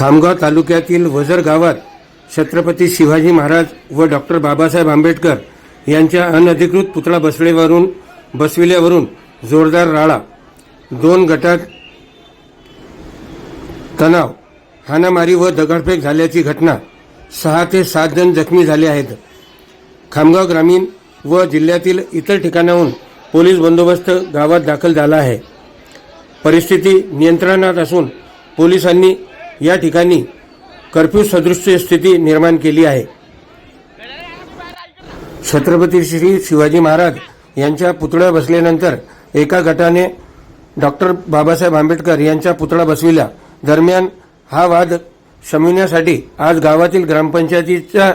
खामगाव तालुक्यातील वजर गावात छत्रपती शिवाजी महाराज व डॉक्टर बाबासाहेब आंबेडकर यांच्या अनधिकृत पुतळा बसलेवरून बसविल्यावरून जोरदार राळा दोन गटात तणाव हाणामारी व दगडफेक झाल्याची घटना सहा ते सात जण जखमी झाले आहेत. खामगाव ग्रामीण व जिल्ह्यातील इतर ठिकाणाहून पोलीस बंदोबस्त गावात दाखल झाला आहे. परिस्थिती नियंत्रणात असून पोलिसांनी या ठिकाणी कर्फ्यू सदृश स्थिती निर्माण केली आहे. छत्रपती श्री शिवाजी महाराज यांच्या पुतळ्या बसल्यानंतर एका गटाने डॉक्टर बाबासाहेब आंबेडकर यांचा पुतळा बसविला दरम्यान हा वाद शमविण्यासाठी आज गावातील ग्रामपंचायतीच्या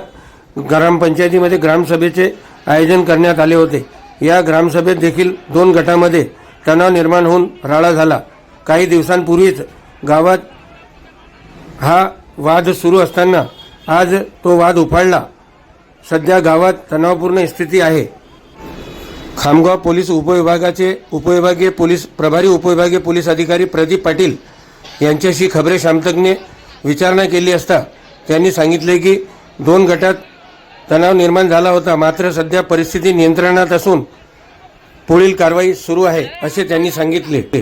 ग्रामपंचायतीमध्ये ग्रामसभेचे आयोजन करण्यात आले होते. या ग्रामसभेत देखील दोन गटामध्ये तणाव निर्माण होऊन राळा झाला. काही दिवसांपूर्वीच गावात हा वाद सुरू असताना आज तो वाद उफाळला. सध्या गावात तणावपूर्ण स्थिती आहे. खामगाव पोलीस उपविभागाचे उपविभागीय पोलीस प्रभारी उपविभागीय पोलीस अधिकारी प्रदीप पाटील यांच्याशी खबरे शामतकने विचारणा केली असता त्यांनी सांगितले की दोन गटात तणाव निर्माण झाला होता. मात्र सध्या परिस्थिती नियंत्रणात असून पुढील कारवाई सुरू आहे असे त्यांनी सांगितले.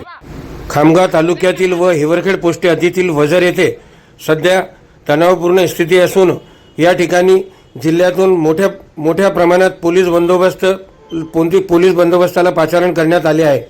खामगाव तालुक्यातील व हिवरखेड पोस्टे हद्दीतील वजर येथे सध्या तणावपूर्ण स्थिती असून या ठिकाणी जिल्ह्यातून मोठ्या मोठ्या प्रमाणात पोलीस बंदोबस्त पोलीस बंदोबस्ताला पाचारण करण्यात आले आहे.